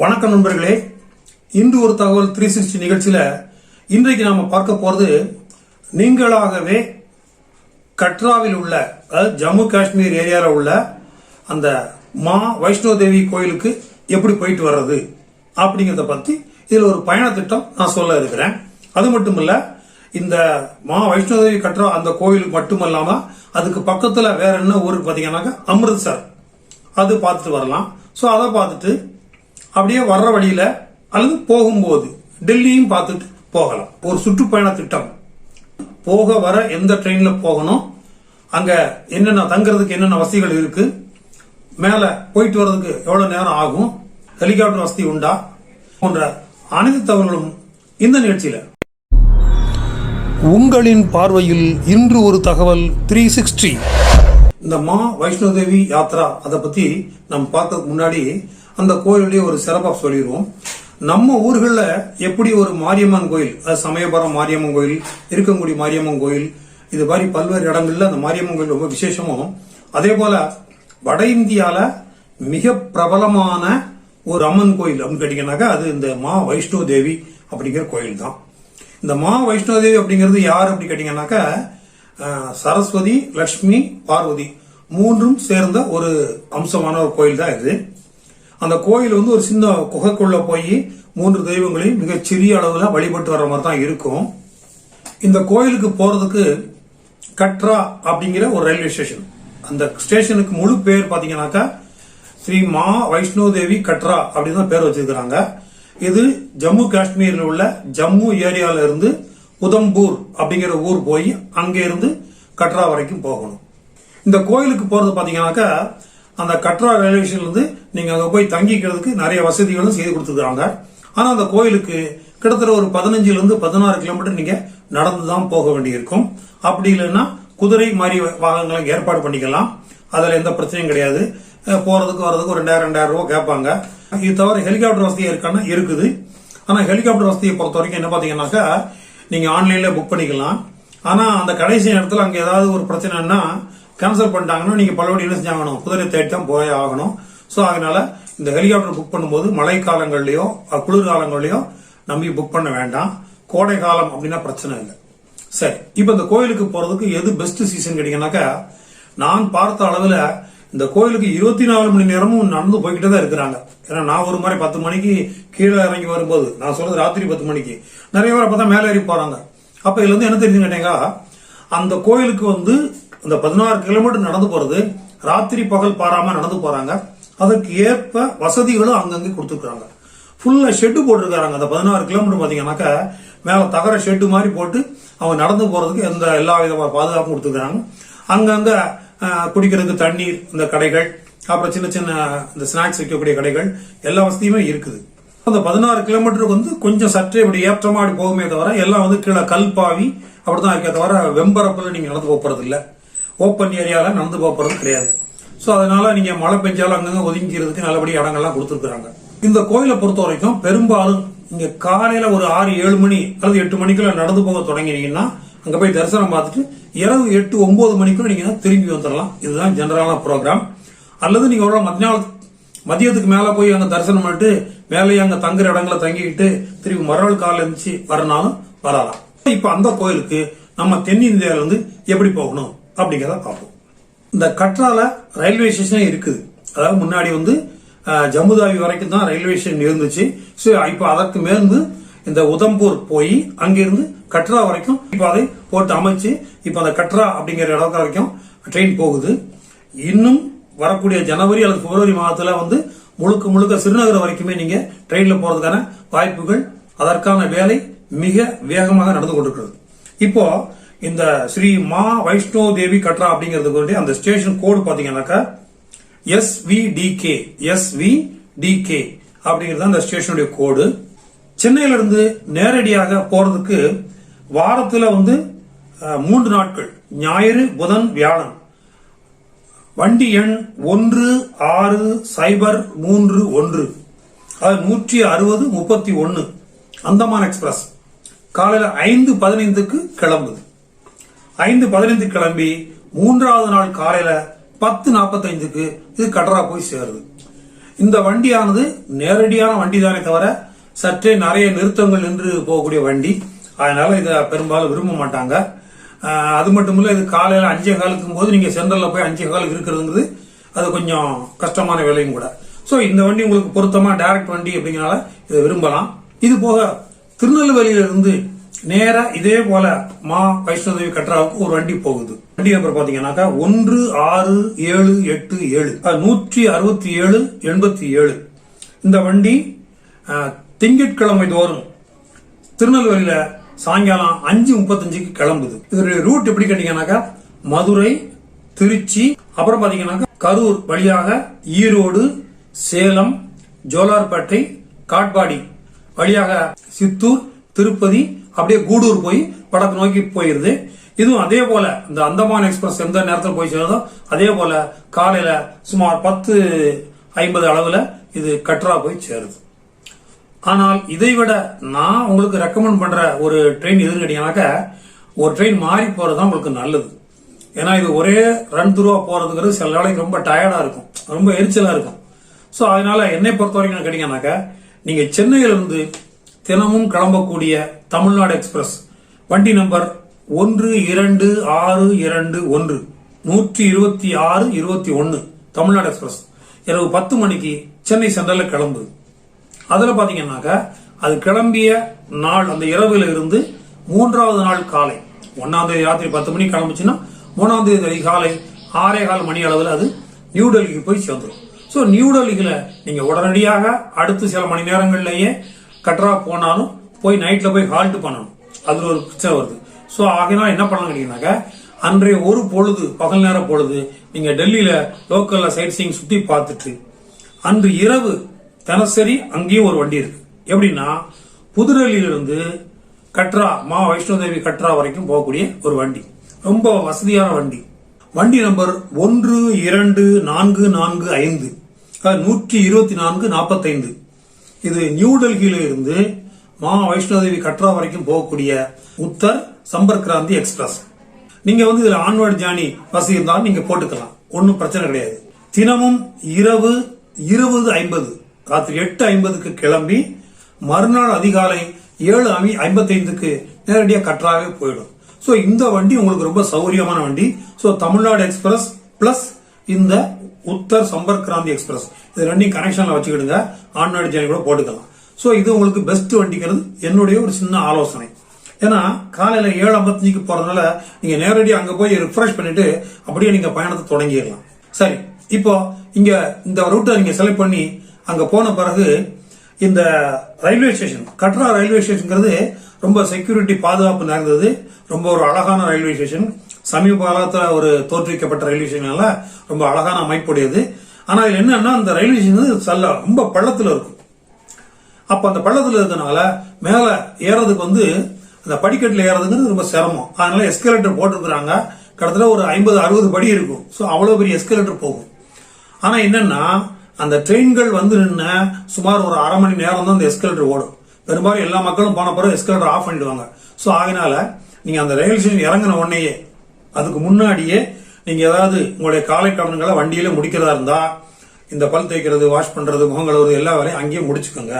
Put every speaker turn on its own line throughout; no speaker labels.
வணக்கம் நண்பர்களே. இன்று ஒரு தகவல் த்ரீ சிக்ஸ்டி நிகழ்ச்சியில் இன்றைக்கு நாம் பார்க்க போகிறது நீங்களாகவே கட்ராவில் உள்ள அதாவது ஜம்மு காஷ்மீர் ஏரியாவில் உள்ள அந்த மா வைஷ்ணோ தேவி கோயிலுக்கு எப்படி போயிட்டு வர்றது அப்படிங்கிறத பற்றி இதில் ஒரு பயண திட்டம் நான் சொல்ல இருக்கிறேன். அது மட்டும் இல்லை இந்த மா வைஷ்ணோ தேவி கட்ரா அந்த கோயிலுக்கு மட்டுமல்லாமல் அதுக்கு பக்கத்தில் வேற என்ன ஊருக்கு பார்த்தீங்கன்னாக்கா அமிர்த்சர். அது பார்த்துட்டு வரலாம். ஸோ அதை பார்த்துட்டு அப்படியே வர்ற வழியில அல்லது போகும்போது டெல்லியும் பார்த்துட்டு போகலாம். ஒரு சுற்றுப்பயண திட்டம். போக வர எந்த ட்ரெயின்ல போகணும்? அங்க என்னென்ன தங்குறதுக்கு என்னென்ன வசதிகள் இருக்கு? மேல போயிட்டு வர்றதுக்கு எவ்வளவு நேரம் ஆகும்? ஹெலிகாப்டர் வசதி உண்டா? போன்ற அனைத்து தகவல்களும் இந்த நிகழ்ச்சியில. உங்களின் பார்வையில் இன்று ஒரு தகவல் த்ரீ சிக்ஸ்டி இந்த மா வைஷ்ணோ தேவி யாத்ரா அதை பத்தி நம்ம பார்க்கறதுக்கு முன்னாடி அந்த கோயிலுடைய ஒரு சிறப்பாக சொல்லிடுவோம் நம்ம ஊர்களில் எப்படி ஒரு மாரியம்மன் கோயில் அதாவது சமயபுரம் மாரியம்மன் கோயில் இருக்கங்குடி மாரியம்மன் கோயில் இது மாதிரி பல்வேறு இடங்களில் அந்த மாரியம்மன் கோயில் ரொம்ப விசேஷமும் அதே போல வட இந்தியால மிக பிரபலமான ஒரு அம்மன் கோயில் அப்படின்னு கேட்டீங்கன்னாக்கா அது இந்த மா வைஷ்ணோ தேவி அப்படிங்கிற கோயில் தான் இந்த மா வைஷ்ணோ தேவி அப்படிங்கிறது யார் அப்படி கேட்டீங்கன்னாக்கா சரஸ்வதி லக்ஷ்மி பார்வதி மூன்றும் சேர்ந்த ஒரு அம்சமான ஒரு கோயில் தான் இது. அந்த கோயில் வந்து ஒரு சின்ன குகைக்குள்ள போய் மூன்று தெய்வங்களையும் மிக சிறிய அளவில் வழிபட்டு வர்ற மாதிரி தான் இருக்கும். இந்த கோயிலுக்கு போறதுக்கு கட்ரா அப்படிங்கிற ஒரு ரயில்வே ஸ்டேஷன். அந்த ஸ்டேஷனுக்கு முழு பேர் பார்த்தீங்கன்னாக்கா ஸ்ரீ மா வைஷ்ணோ தேவி கட்ரா அப்படின்னு தான் பேர் வச்சிருக்கிறாங்க. இது ஜம்மு காஷ்மீரில் உள்ள ஜம்மு ஏரியால இருந்து உதம்பூர் அப்படிங்கிற ஊர் போய் அங்கேருந்து கட்ரா வரைக்கும் போகணும். இந்த கோயிலுக்கு போகிறது பார்த்தீங்கன்னாக்கா அந்த கட்ரா ரயில்வே ஸ்டேஷன்லேருந்து நீங்கள் அங்கே போய் தங்கிக்கிறதுக்கு நிறைய வசதிகளும் செய்து கொடுத்துருக்காங்க. ஆனால் அந்த கோயிலுக்கு கிட்டத்தட்ட ஒரு பதினஞ்சுலேருந்து பதினாறு கிலோமீட்டர் நீங்கள் நடந்து தான் போக வேண்டியிருக்கும். அப்படி இல்லைன்னா குதிரை மாதிரி வாகனங்களை ஏற்பாடு பண்ணிக்கலாம். அதில் எந்த பிரச்சனையும் கிடையாது. போகிறதுக்கு வர்றதுக்கு ஒரு ரெண்டாயிரம் ரெண்டாயிரம் ரூபாய் கேட்பாங்க. இது தவிர ஹெலிகாப்டர் வசதி இருக்கான்னு இருக்குது. ஆனால் ஹெலிகாப்டர் வசதியை பொறுத்த வரைக்கும் என்ன பார்த்தீங்கன்னாக்கா நீங்கள் ஆன்லைனில் புக் பண்ணிக்கலாம். ஆனால் அந்த கடைசி நேரத்தில் அங்கே ஏதாவது ஒரு பிரச்சனைன்னா கேன்சல் பண்ணிட்டாங்கன்னா நீங்கள் பலவடி என்ன செஞ்சாகணும் குதிரை தேடி தான் போய் ஆகணும். ஸோ அதனால் இந்த ஹெலிகாப்டர் புக் பண்ணும்போது மழை காலங்கள்லையோ குளிர் நம்பி புக் பண்ண வேண்டாம். கோடை காலம் அப்படின்னா பிரச்சனை இல்லை. சரி இப்போ இந்த கோயிலுக்கு போகிறதுக்கு எது பெஸ்ட் சீசன் கேட்டீங்கன்னாக்கா நான் பார்த்த அளவில் இந்த கோயிலுக்கு இருபத்தி நாலு மணி நேரமும் நடந்து போய்கிட்டே தான் இருக்கிறாங்க. ஏன்னா நான் ஒரு மாதிரி பத்து மணிக்கு கீழே இறங்கி வரும்போது நான் சொல்றது ராத்திரி பத்து மணிக்கு நிறைய பேர் அப்பதான் மேலே ஏறி போறாங்க. அப்ப இதுல இருந்து என்ன தெரியுதுன்னு கேட்டீங்க அந்த கோயிலுக்கு வந்து அந்த பதினாறு கிலோமீட்டர் நடந்து போறது ராத்திரி பகல் பாராம நடந்து போறாங்க. அதற்கு ஏற்ப வசதிகளும் அங்கங்கே கொடுத்துருக்காங்க ஃபுல்லா ஷெட்டு போட்டிருக்காங்க. அந்த பதினாறு கிலோமீட்டர் பாத்தீங்கன்னாக்கா மேல தகர ஷெட்டு மாதிரி போட்டு அவங்க நடந்து போறதுக்கு எந்த எல்லா விதமான பாதுகாப்பும் கொடுத்துருக்காங்க அங்கங்க குடிக்கிறதுக்கு தண்ணீர் இந்த கடைகள் அப்புறம் சின்ன சின்ன இந்த ஸ்நாக்ஸ் வைக்கக்கூடிய கடைகள் எல்லா வசதியுமே இருக்குது. அந்த பதினாறு கிலோமீட்டருக்கு வந்து கொஞ்சம் சற்றே இப்படி ஏற்றமாடி போகுமே தவிர எல்லாம் வந்து கீழே கல் பாவி அப்படிதான் இருக்கே தவிர வெம்பரப்பில் நீங்கள் நடந்து போகிறது இல்லை ஓப்பன் ஏரியாவில் நடந்து போகிறது கிடையாது. ஸோ அதனால நீங்கள் மழை பெஞ்சாலும் அங்கங்கே ஒதுங்கிறதுக்கு நல்லபடி இடங்கள்லாம் கொடுத்துருக்குறாங்க. இந்த கோயிலை பொறுத்த வரைக்கும் பெரும்பாலும் இங்கே காலையில் ஒரு ஆறு ஏழு மணி அல்லது எட்டு மணிக்குள்ள நடந்து போக தொடங்கினீங்கன்னா அங்கே போய் தரிசனம் பார்த்துட்டு இரவு எட்டு ஒன்பது மணிக்குள்ள நீங்கள் திரும்பி வந்துடலாம். இதுதான் ஜெனரலான ப்ரோக்ராம் அல்லது நீங்கள் ஒரு மத்தியான மதியத்துக்கு மேலே போய் அங்கே தரிசனம் பண்ணிட்டு மேலேயே அங்க தங்குற இடங்களை தங்கிக்கிட்டு திருப்பி மறுநாள் காலையில இருந்துச்சு வரனாலும் வரலாம். இப்ப அந்த கோயிலுக்கு நம்ம தென்னிந்தியால இருந்து எப்படி போகணும் அப்படிங்கிறத பார்ப்போம். இந்த கட்ரால ரயில்வே ஸ்டேஷனே இருக்குது. அதாவது முன்னாடி வந்து ஜம்முதாவி வரைக்கும் தான் ரயில்வே ஸ்டேஷன் இருந்துச்சு. ஸோ இப்போ அதற்கு மேற்ந்து இந்த உதம்பூர் போய் அங்கிருந்து கட்ரா வரைக்கும் இப்போ அதை போட்டு அமைச்சு இப்போ அந்த கட்ரா அப்படிங்கிற இடத்து வரைக்கும் ட்ரெயின் போகுது. இன்னும் வரக்கூடிய ஜனவரி அல்லது பிப்ரவரி மாதத்தில் வந்து முழுக்க முழுக்க சிறுநகர் வரைக்குமே நீங்க ட்ரெயின்ல போறதுக்கான வாய்ப்புகள் அதற்கான வேலை மிக வேகமாக நடந்து கொண்டிருக்கிறது. இப்போ இந்த ஸ்ரீ மா வைஷ்ணோ தேவி கட்ரா அப்படிங்கிறதுக்கு வந்து அந்த ஸ்டேஷன் கோடு பாத்தீங்கன்னாக்கா எஸ்விடிகே எஸ்விடிகே அப்படிங்கிறது அந்த ஸ்டேஷனுடைய கோடு சென்னையில இருந்து நேரடியாக போறதுக்கு வாரத்துல வந்து மூன்று நாட்கள். ஞாயிறு புதன் வியாழன். வண்டி எண் ஒன்று ஆறு சைபர் மூன்று ஒன்று. அது நூற்றி அறுபது முப்பத்தி ஒன்று அந்தமான் எக்ஸ்பிரஸ். காலையில் ஐந்து பதினைந்துக்கு கிளம்புது. ஐந்து பதினைந்து கிளம்பி மூன்றாவது நாள் காலையில் பத்து நாற்பத்தைந்துக்கு இது கடரா போய் சேருது. இந்த வண்டியானது நேரடியான வண்டி தானே தவிர சற்றே நிறைய நிறுத்தங்கள் நின்று போகக்கூடிய வண்டி. அதனால இதை பெரும்பாலும் விரும்ப மாட்டாங்க. அது மட்டும் இல்லை இது காலையில் அஞ்சே காலுக்கும் போது நீங்கள் சென்ட்ரல்ல போய் அஞ்சே காலுக்கு இருக்கிறதுங்கிறது அது கொஞ்சம் கஷ்டமான வேலையும் கூட. ஸோ இந்த வண்டி உங்களுக்கு பொருத்தமாக டைரக்ட் வண்டி அப்படிங்கறனால இதை விரும்பலாம். இது போக திருநெல்வேலியிலிருந்து நேராக இதே போல மா வைஷ்ணோதேவி கட்ராவுக்கு ஒரு வண்டி போகுது. வண்டி நம்பர் பார்த்தீங்கன்னாக்கா ஒன்று ஆறு ஏழு எட்டு ஏழு. நூற்றி அறுபத்தி ஏழு எண்பத்தி ஏழு இந்த வண்டி திங்கட்கிழமை தோறும் திருநெல்வேலியில் சாயங்காலம் அஞ்சு முப்பத்தஞ்சுக்கு கிளம்புது. இதனுடைய ரூட் எப்படி கேட்டீங்கன்னாக்கா மதுரை திருச்சி அப்புறம் பாத்தீங்கன்னாக்கா கரூர் வழியாக ஈரோடு சேலம் ஜோலார்பேட்டை காட்பாடி வழியாக சித்தூர் திருப்பதி அப்படியே கூடூர் போய் வடக்கு நோக்கி போயிருது. இதுவும் அதே போல இந்த அந்தமான் எக்ஸ்பிரஸ் எந்த நேரத்தில் போய் சேருதோ அதே போல காலையில சுமார் பத்து ஐம்பது அளவுல இது கட்ரா போய் சேருது. ஆனால் இதை விட நான் உங்களுக்கு ரெக்கமெண்ட் பண்ற ஒரு ட்ரெயின் எதுன்னு கேட்டீங்கன்னாக்கா ஒரு ட்ரெயின் மாறி போறது தான் உங்களுக்கு நல்லது. ஏன்னா இது ஒரே ரன் துருவா போறதுங்கிறது சில நாளைக்கு ரொம்ப டயர்டா இருக்கும். ரொம்ப எரிச்சலா இருக்கும். ஸோ அதனால என்னை பொறுத்த வரைக்கும் கேட்டீங்கன்னாக்கா நீங்க சென்னையில இருந்து தினமும் கிளம்பக்கூடிய தமிழ்நாடு எக்ஸ்பிரஸ் வண்டி நம்பர் ஒன்று இரண்டு ஆறு இரண்டு ஒன்று நூற்றி இருபத்தி ஆறு இருபத்தி ஒன்று தமிழ்நாடு எக்ஸ்பிரஸ். இரவு பத்து மணிக்கு சென்னை சென்ட்ரலில் கிளம்புது அதில் பார்த்தீங்கன்னாக்கா அது கிளம்பிய நாள் அந்த இரவுல இருந்து மூன்றாவது நாள் காலை. ஒன்றாம் தேதி ராத்திரி பத்து மணிக்கு கிளம்புச்சுன்னா மூணாம் தேதி காலை ஆறே கால் மணி அளவில் அது நியூ டெல்லிக்கு போய் சேர்ந்துடும் ஸோ நியூ டெல்லியில நீங்கள் உடனடியாக அடுத்து சில மணி நேரங்கள்லேயே கட்ரா போனாலும் போய் நைட்டில் போய் ஹால்ட் பண்ணணும். அதில் ஒரு பிரச்சனை வருது. ஸோ ஆகினால் என்ன பண்ணலாம் கேட்டீங்கன்னாக்கா அன்றைய ஒரு பொழுது பகல் நேர பொழுது நீங்கள் டெல்லியில் லோக்கலில் சைட் சீங் சுற்றி பார்த்துட்டு அன்று இரவு தினசரி அங்கேயும் ஒரு வண்டி இருக்கு. எப்படின்னா புதுடெல்லியிலிருந்து கட்ரா மா வைஷ்ணோதேவி கட்ரா வரைக்கும் போகக்கூடிய ஒரு வண்டி. ரொம்ப வசதியான வண்டி. வண்டி நம்பர் ஒன்று இரண்டு நான்கு நான்கு ஐந்து. நூற்றி இருபத்தி நான்கு நாற்பத்தைந்து. இது நியூ டெல்லியில இருந்து மா வைஷ்ணோதேவி கட்ரா வரைக்கும் போகக்கூடிய உத்தர் சம்பர்க் கிராந்தி எக்ஸ்பிரஸ். நீங்க வந்து இதுல ஆன்வர்ட் ஜானி வசதி இருந்தாலும் நீங்க போட்டுக்கலாம். ஒன்றும் பிரச்சனை கிடையாது. தினமும் இரவு இருபது ஐம்பது. ராத்திரி எட்டு ஐம்பதுக்கு கிளம்பி மறுநாள் அதிகாலை ஏழு அமி ஐம்பத்தைந்துக்கு நேரடியாக கற்றாவே போயிடும். ஸோ இந்த வண்டி உங்களுக்கு ரொம்ப சௌரியமான வண்டி. ஸோ தமிழ்நாடு எக்ஸ்பிரஸ் பிளஸ் இந்த உத்தர் சம்பர்க் கிராந்தி எக்ஸ்பிரஸ் இது ரெண்டையும் கனெக்ஷனில் வச்சுக்கிடுங்க. ஆன்லைன் ஜேர்னி கூட போட்டுக்கலாம். ஸோ இது உங்களுக்கு பெஸ்ட் வண்டிங்கிறது என்னுடைய ஒரு சின்ன ஆலோசனை. ஏன்னா காலையில் ஏழு ஐம்பத்தஞ்சுக்கு போகிறதுனால நீங்கள் நேரடியாக அங்கே போய் ரிஃப்ரெஷ் பண்ணிட்டு அப்படியே நீங்கள் பயணத்தை தொடங்கிடலாம். சரி இப்போ இங்கே இந்த ரூட்டை நீங்கள் செலக்ட் பண்ணி அங்க போன பிறகு இந்த ரயில்வே ஸ்டேஷன் கட்ரா ரயில்வே ஸ்டேஷன்ங்கிறது ரொம்ப செக்யூரிட்டி பாதுகாப்பு நிறைந்தது. ரொம்ப ஒரு அழகான ரயில்வே ஸ்டேஷன். சமீப காலத்தில் ஒரு தோற்றுவிக்கப்பட்ட ரயில்வே ஸ்டேஷனால ரொம்ப அழகான அமைப்புடையது. ஆனால் இதுல என்னன்னா அந்த ரயில்வே ஸ்டேஷன் சல்ல ரொம்ப பள்ளத்தில் இருக்கும். அப்போ அந்த பள்ளத்தில் இருக்கனால மேலே ஏறதுக்கு வந்து அந்த படிக்கட்டில் ஏறதுங்கிறது ரொம்ப சிரமம். அதனால எஸ்கலேட்டர் போட்டிருக்கிறாங்க. கிட்டத்தட்ட ஒரு ஐம்பது அறுபது படி இருக்கும். ஸோ அவ்வளோ பெரிய எஸ்கலேட்டர் போகும். ஆனால் என்னன்னா அந்த ட்ரெயின்கள் வந்து நின்று சுமார் ஒரு அரை மணி நேரம் தான் அந்த எஸ்கலேட்டர் ஓடும். பெரும்பாலும் எல்லா மக்களும் போன பிறகு எஸ்கலேட்டர் ஆஃப் பண்ணிடுவாங்க. ஸோ அதனால நீங்கள் அந்த ரயில் ஸ்டேஷன் இறங்கின உடனேயே அதுக்கு முன்னாடியே நீங்கள் ஏதாவது உங்களுடைய காலை கடன்களை வண்டியில முடிக்கிறதா இருந்தால் இந்த பல் தேய்க்கிறது வாஷ் பண்ணுறது முகம் கழுவுறது எல்லா வேலையும் அங்கேயே முடிச்சுக்கோங்க.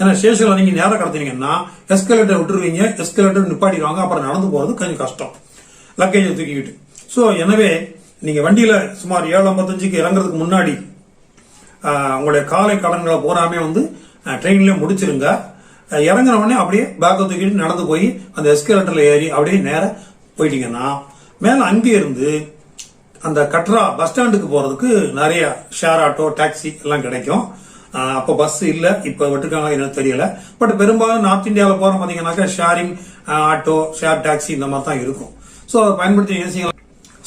ஏன்னா ஸ்டேஷனில் நீங்கள் நேரம் கடத்தினீங்கன்னா எஸ்கலேட்டர் விட்டுருவீங்க எஸ்கலேட்டர் நிப்பாட்டிடுவாங்க அப்புறம் நடந்து போகிறது கொஞ்சம் கஷ்டம். லக்கேஜை தூக்கிக்கிட்டு. ஸோ எனவே நீங்கள் வண்டியில் சுமார் ஏழு ஐம்பத்தஞ்சுக்கு இறங்குறதுக்கு முன்னாடி உங்களுடைய காலை கடன்களை பூராமே வந்து ட்ரெயின்லேயே முடிச்சிருங்க. இறங்குற இறங்குன உடனே அப்படியே பேக்கை தூக்கிட்டு நடந்து போய் அந்த எஸ்கலேட்டரில் ஏறி அப்படியே நேராக போயிட்டீங்கன்னா மேலே அங்கேருந்து அந்த கட்ரா பஸ் ஸ்டாண்டுக்கு போகிறதுக்கு நிறைய ஷேர் ஆட்டோ டாக்ஸி எல்லாம் கிடைக்கும். அப்போ பஸ் இல்லை இப்போ விட்டுருக்காங்க எனக்கு தெரியல. பட் பெரும்பாலும் நார்த் இந்தியாவில் போகிறோம் பாத்தீங்கன்னாக்கா ஷேரிங் ஆட்டோ ஷேர் டாக்ஸி இந்த மாதிரி தான் இருக்கும். ஸோ அதை பயன்படுத்தி என்ன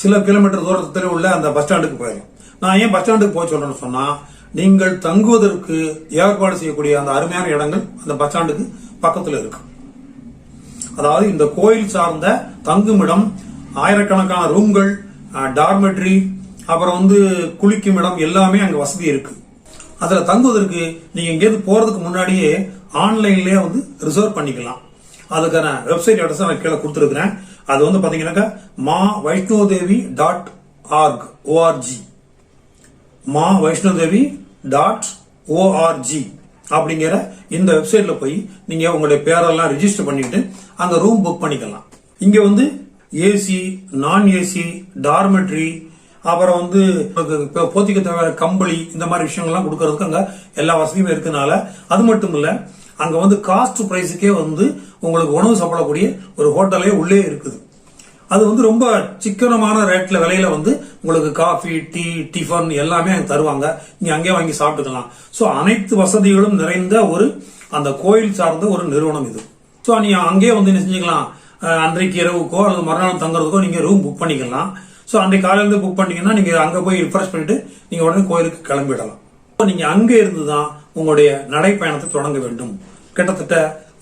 சில கிலோமீட்டர் தூரத்தில் உள்ள அந்த பஸ் ஸ்டாண்டுக்கு போயிடும் நான் ஏன் பஸ் ஸ்டாண்டுக்கு போக சொல்கிறேன்னு சொன்னால் நீங்கள் தங்குவதற்கு ஏற்பாடு செய்யக்கூடிய அந்த அருமையான இடங்கள் அந்த பச்சாண்டுக்கு பக்கத்தில் இருக்கு. அதாவது இந்த கோயில் சார்ந்த தங்குமிடம் ஆயிரக்கணக்கான ரூம்கள் டார்மெட்ரி அப்புறம் வந்து குளிக்கும் இடம் எல்லாமே அங்க வசதி இருக்கு. அதுல தங்குவதற்கு நீங்க எங்கேயிருந்து போறதுக்கு முன்னாடியே ஆன்லைன்லயே வந்து ரிசர்வ் பண்ணிக்கலாம். அதுக்கான வெப்சைட் அட்ரஸ் நான் கீழே கொடுத்துருக்கிறேன். அது வந்து பாத்தீங்கன்னாக்கா மா வைஷ்ணோதேவி டாட் ஆர்க் ஓஆர்ஜி மா வைஷ்ணோதேவி டாட் ஓஆர்ஜி அப்படிங்கிற இந்த வெப்சைட்ல போய் நீங்க உங்களுடைய பேரெல்லாம் ரிஜிஸ்டர் பண்ணிட்டு அங்க ரூம் புக் பண்ணிக்கலாம். இங்க வந்து ஏசி நான் ஏசி டார்மெட்ரி அப்புறம் வந்து போத்திக்க தேவையான கம்பளி இந்த மாதிரி விஷயங்கள்லாம் கொடுக்கறதுக்கு அங்க எல்லா வசதியும் இருக்கனால அது மட்டும் இல்ல அங்க வந்து காஸ்ட் பிரைஸுக்கே வந்து உங்களுக்கு உணவு சாப்பிடக்கூடிய ஒரு ஹோட்டலே உள்ளே இருக்குது. அது வந்து ரொம்ப சிக்கனமான ரேட்ல விலையில வந்து உங்களுக்கு காஃபி டீ டிஃபன் எல்லாமே தருவாங்க. நீங்க அங்கேயே வாங்கி சாப்பிட்டுக்கலாம். ஸோ அனைத்து வசதிகளும் நிறைந்த ஒரு அந்த கோயில் சார்ந்த ஒரு நிறுவனம் இது. ஸோ நீங்க அங்கேயே வந்து என்ன செஞ்சுக்கலாம். அன்றைக்கு இரவுக்கோ அல்லது மறுநாள் தங்குறதுக்கோ நீங்க ரூம் புக் பண்ணிக்கலாம். ஸோ அன்றைக்கு காலையிலேருந்து புக் பண்ணீங்கன்னா நீங்க அங்க போய் ரிஃப்ரெஷ் பண்ணிட்டு நீங்க உடனே கோயிலுக்கு கிளம்பிடலாம். அப்ப நீங்க அங்கே இருந்து தான் உங்களுடைய நடைப்பயணத்தை தொடங்க வேண்டும். கிட்டத்தட்ட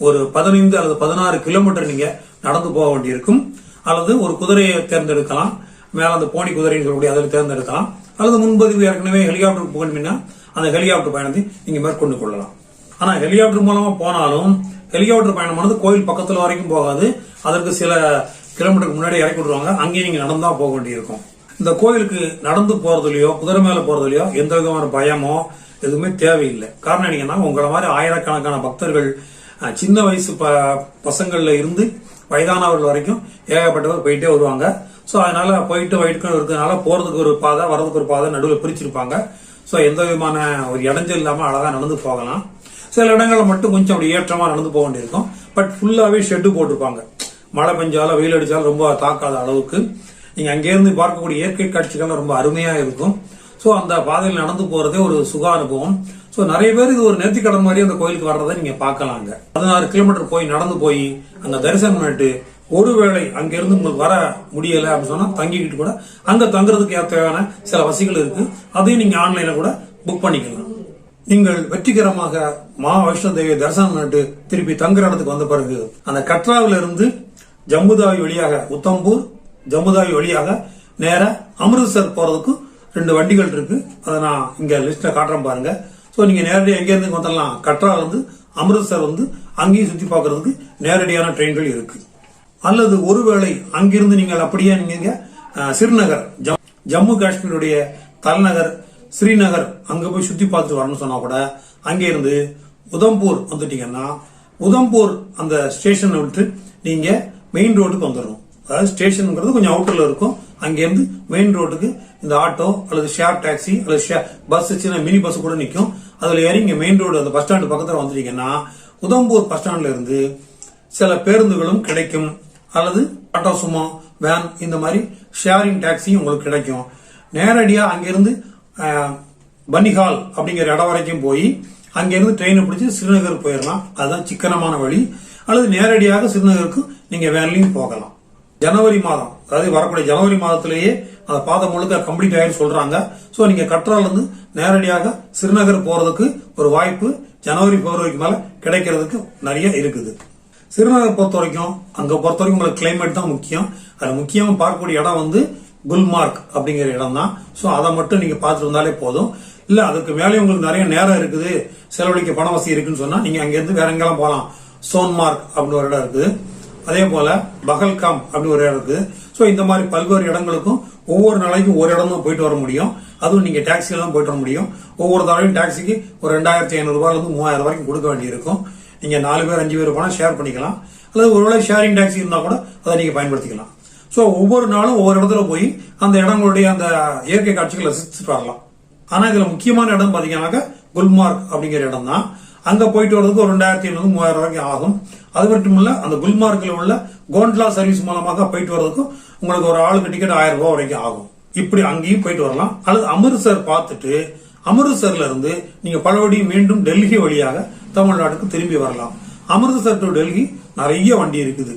ஒரு பதினைந்து அல்லது பதினாறு கிலோமீட்டர் நீங்க நடந்து போக வேண்டியிருக்கும். அல்லது ஒரு குதிரையை தேர்ந்தெடுக்கலாம். மேலே அந்த போனி குதிரைன்னு சொல்லக்கூடிய அதில் தேர்ந்தெடுக்கலாம். அல்லது முன்பதிவு ஏற்கனவே ஹெலிகாப்டர் போகணும்னா அந்த ஹெலிகாப்டர் பயணத்தை நீங்கள் மேற்கொண்டு கொள்ளலாம். ஆனால் ஹெலிகாப்டர் மூலமாக போனாலும் ஹெலிகாப்டர் பயணமானது கோயில் பக்கத்தில் வரைக்கும் போகாது. அதற்கு சில கிலோமீட்டருக்கு முன்னாடி இறக்கி விடுவாங்க. அங்கேயும் நீங்கள் நடந்தால் போக வேண்டியிருக்கும். இந்த கோயிலுக்கு நடந்து போகிறதுலையோ குதிரை மேலே போகிறதுலையோ எந்த விதமான பயமோ எதுவுமே தேவையில்லை. காரணம் என்னங்கன்னா உங்களை மாதிரி ஆயிரக்கணக்கான பக்தர்கள் சின்ன வயசு ப- பசங்களில் இருந்து வயதானவர்கள் வரைக்கும் ஏகப்பட்டவர் போயிட்டே வருவாங்க. ஸோ அதனால போயிட்டு வயிற்று இருக்கிறதுனால போறதுக்கு ஒரு பாதை வரதுக்கு ஒரு பாதை நடுவில் பிரிச்சிருப்பாங்க. ஸோ எந்த விதமான ஒரு இடைஞ்சல் இல்லாம அழகா நடந்து போகலாம். சில இடங்களில் மட்டும் கொஞ்சம் அப்படி ஏற்றமா நடந்து போக வேண்டியிருக்கும். பட் ஃபுல்லாவே ஷெட்டு போட்டிருப்பாங்க. மழை பெஞ்சாலும் வெயில் அடிச்சாலும் ரொம்ப தாக்காத அளவுக்கு. நீங்க அங்கேருந்து பார்க்கக்கூடிய இயற்கை காட்சிகள்லாம் ரொம்ப அருமையா இருக்கும். ஸோ அந்த பாதையில் நடந்து போறதே ஒரு சுக அனுபவம் சோ நிறைய பேர் இது ஒரு நேர்த்திக்கடன் மாதிரி அந்த கோயிலுக்கு வர்றதை நீங்க பார்க்கலாங்க. பதினாறு கிலோமீட்டர் போய் நடந்து போய் அங்க தரிசனம் பண்ணிட்டு ஒருவேளை அங்கிருந்து உங்களுக்கு வர முடியல அப்படின்னு சொன்னா தங்கிக்கிட்டு கூட அங்க தங்குறதுக்கு தேவையான சில வசதிகள் இருக்கு. அதையும் நீங்க ஆன்லைன்ல கூட புக் பண்ணிக்கலாம். நீங்கள் வெற்றிகரமாக மா வைஷ்ணவ தேவியை தரிசனம் பண்ணிட்டு திருப்பி தங்குற இடத்துக்கு வந்த பிறகு அந்த கட்ராவில இருந்து ஜம்புதாவி வழியாக உத்தம்பூர் ஜம்புதாவி வழியாக நேர அமிர்தசர் போறதுக்கு ரெண்டு வண்டிகள் இருக்கு. அதை நான் இங்க லிஸ்ட்ல காட்டுறேன் பாருங்க. ஸோ நீங்கள் நேரடியாக எங்கேருந்து வந்துடலாம்? கட்ரா வந்து அமிர்தசர் வந்து அங்கேயும் சுற்றி பார்க்குறதுக்கு நேரடியான ட்ரெயின்கள் இருக்குது அல்லது ஒருவேளை அங்கிருந்து நீங்கள் அப்படியே நீங்கள் அஹ், ஸ்ரீநகர் ஜம்- ஜம்மு காஷ்மீருடைய தலைநகர் ஸ்ரீநகர் அங்கே போய் சுற்றி பார்த்துட்டு வரணும்னு சொன்னால் கூட அங்கேருந்து உதம்பூர் வந்துட்டீங்கன்னா உதம்பூர் அந்த ஸ்டேஷனை விட்டு நீங்கள் மெயின் ரோடுக்கு வந்துடணும். அதாவது ஸ்டேஷனுங்கிறது கொஞ்சம் அவுட்டரில் இருக்கும். அங்கேருந்து மெயின் ரோட்டுக்கு இந்த ஆட்டோ அல்லது ஷேர் டாக்ஸி அல்லது ஷேர் பஸ் சின்ன மினி பஸ் கூட நிற்கும். அதில் ஏறி இங்கே மெயின் ரோடு அந்த பஸ் ஸ்டாண்டு பக்கத்தில் வந்துட்டீங்கன்னா உதம்பூர் பஸ் ஸ்டாண்ட்ல இருந்து சில பேருந்துகளும் கிடைக்கும். அல்லது ஆட்டோ சுமோ வேன் இந்த மாதிரி ஷேரிங் டாக்ஸியும் உங்களுக்கு கிடைக்கும். நேரடியாக அங்கேருந்து பன்னிஹால் அப்படிங்கிற இடம் வரைக்கும் போய் அங்கேருந்து ட்ரெயினை பிடிச்சி ஸ்ரீநகர் போயிடலாம் அதுதான் சிக்கனமான வழி. அல்லது நேரடியாக ஸ்ரீநகருக்கு நீங்கள் வேன்லையும் போகலாம். ஜனவரி மாதம் அதாவது வரக்கூடிய ஜனவரி மாதத்திலேயே அந்த பாதம் முழுக்க கம்ப்ளீட் ஆயிரும் சொல்றாங்க. ஸோ நீங்க கற்றாலிருந்து நேரடியாக சிறுநகர் போறதுக்கு ஒரு வாய்ப்பு ஜனவரி பிப்ரவரிக்கு மேல கிடைக்கிறதுக்கு நிறைய இருக்குது. சிறுநகர் பொறுத்த வரைக்கும் அங்க பொறுத்த வரைக்கும் உங்களுக்கு கிளைமேட் தான் முக்கியம். அது முக்கியமாக பார்க்கக்கூடிய இடம் வந்து குல்மார்க் அப்படிங்கிற இடம் தான் ஸோ அதை மட்டும் நீங்க பார்த்துட்டு வந்தாலே போதும். இல்ல அதுக்கு மேலே உங்களுக்கு நிறைய நேரம் இருக்குது. செலவழிக்க பண வசதி இருக்குன்னு சொன்னா நீங்க அங்கேருந்து வேற எங்கெல்லாம் போகலாம். சோன்மார்க் அப்படின்னு ஒரு இடம் இருக்குது. அதே போல பகல்காம் அப்படின்னு ஒரு இடம் ஸோ இந்த மாதிரி பல்வேறு இடங்களுக்கும் ஒவ்வொரு நாளைக்கும் ஒரு இடம் தான் போயிட்டு வர முடியும். அதுவும் நீங்க டாக்ஸில தான் போயிட்டு வர முடியும். ஒவ்வொரு தடவையும் டாக்ஸிக்கு ஒரு ரெண்டாயிரத்தி ஐநூறு இருந்து மூவாயிரம் வரைக்கும் கொடுக்க வேண்டியிருக்கும். நீங்க நாலு பேர் அஞ்சு பேர் போனால் ஷேர் பண்ணிக்கலாம். அல்லது ஒருவேளை ஷேரிங் டாக்ஸி இருந்தால் கூட அதை நீங்க பயன்படுத்திக்கலாம். ஸோ ஒவ்வொரு நாளும் ஒவ்வொரு இடத்துல போய் அந்த இடங்களுடைய அந்த இயற்கை காட்சிகளை ரசித்து வரலாம். ஆனால் இதில் முக்கியமான இடம் பார்த்தீங்கன்னாக்கா குல்மார்க் அப்படிங்கிற இடம் தான் அங்கே போயிட்டு வரதுக்கு ஒரு ரெண்டாயிரத்தி ஐநூறு மூவாயிரம் வரைக்கும் ஆகும். அது மட்டும் இல்ல அந்த குல்மார்க்கில் உள்ள கோண்ட்லா சர்வீஸ் மூலமாக போயிட்டு வரதுக்கும் உங்களுக்கு ஒரு ஆளுக்கு டிக்கெட் ஆயிரம் ரூபாய் வரைக்கும் ஆகும். இப்படி அங்கேயும் போயிட்டு வரலாம். அல்லது அமிர்தசர் பார்த்துட்டு அமிர்தசர்ல இருந்து நீங்க பழவடி மீண்டும் டெல்லி வழியாக தமிழ்நாட்டுக்கு திரும்பி வரலாம். அமிர்தசர் டு டெல்லி நிறைய வண்டி இருக்குது.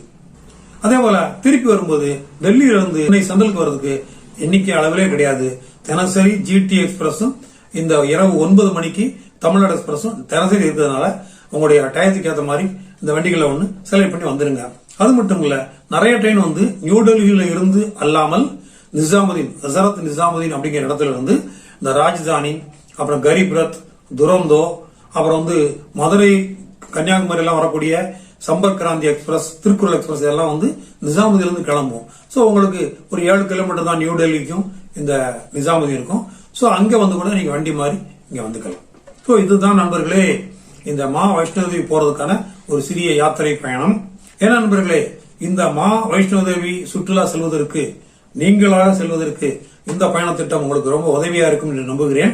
அதே போல திருப்பி வரும்போது டெல்லியில இருந்து சென்னை சந்தலுக்கு வர்றதுக்கு எண்ணிக்கை அளவிலே கிடையாது. தினசரி ஜிடி எக்ஸ்பிரஸும் இந்த இரவு ஒன்பது மணிக்கு தமிழ்நாடு எக்ஸ்பிரஸும் தினசரி இருக்கிறதுனால உங்களுடைய டயத்துக்கு ஏற்ற மாதிரி இந்த வண்டிகளை ஒன்று செலக்ட் பண்ணி வந்துருங்க. அது மட்டும் இல்லை நிறைய ட்ரெயின் வந்து நியூ டெல்லியில் இருந்து அல்லாமல் நிசாமுதீன் ஹசரத் நிசாமுதீன் அப்படிங்கிற இடத்துல இருந்து இந்த ராஜ்தானி அப்புறம் கரீப் ரத் துரந்தோ அப்புறம் வந்து மதுரை கன்னியாகுமரி எல்லாம் வரக்கூடிய சம்பர்க் கிராந்தி எக்ஸ்பிரஸ் திருக்குறள் எக்ஸ்பிரஸ் இதெல்லாம் வந்து நிசாமுதீன்லேருந்து கிளம்புவோம் கிளம்பும். உங்களுக்கு ஒரு ஏழு கிலோமீட்டர் தான் நியூ டெல்லிக்கும் இந்த நிசாமுதீன் இருக்கும் ஸோ அங்கே வந்து கூட நீங்கள் வண்டி மாதிரி இங்கே வந்துக்கலாம். ஸோ இதுதான் நண்பர்களே இந்த மா வைஷ்ணோதேவி போறதுக்கான ஒரு சிறிய யாத்திரை பயணம். ஏன்னா நண்பர்களே இந்த மா வைஷ்ணோதேவி சுற்றுலா செல்வதற்கு நீங்களாக செல்வதற்கு இந்த பயண திட்டம் உங்களுக்கு ரொம்ப உதவியா இருக்கும் என்று நம்புகிறேன்.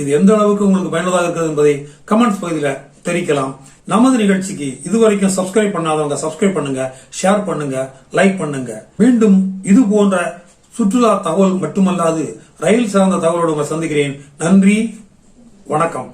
இது எந்த அளவுக்கு உங்களுக்கு பயனுள்ளதாக இருக்கிறது என்பதை கமெண்ட்ஸ் பகுதியில் தெரிவிக்கலாம். நமது நிகழ்ச்சிக்கு இதுவரைக்கும் சப்ஸ்கிரைப் பண்ணாதவங்க சப்ஸ்கிரைப் பண்ணுங்க ஷேர் பண்ணுங்க லைக் பண்ணுங்க. மீண்டும் இது போன்ற சுற்றுலா தகவல் மட்டுமல்லாது ரயில் சார்ந்த தகவலோடு உங்களை சந்திக்கிறேன். நன்றி வணக்கம்.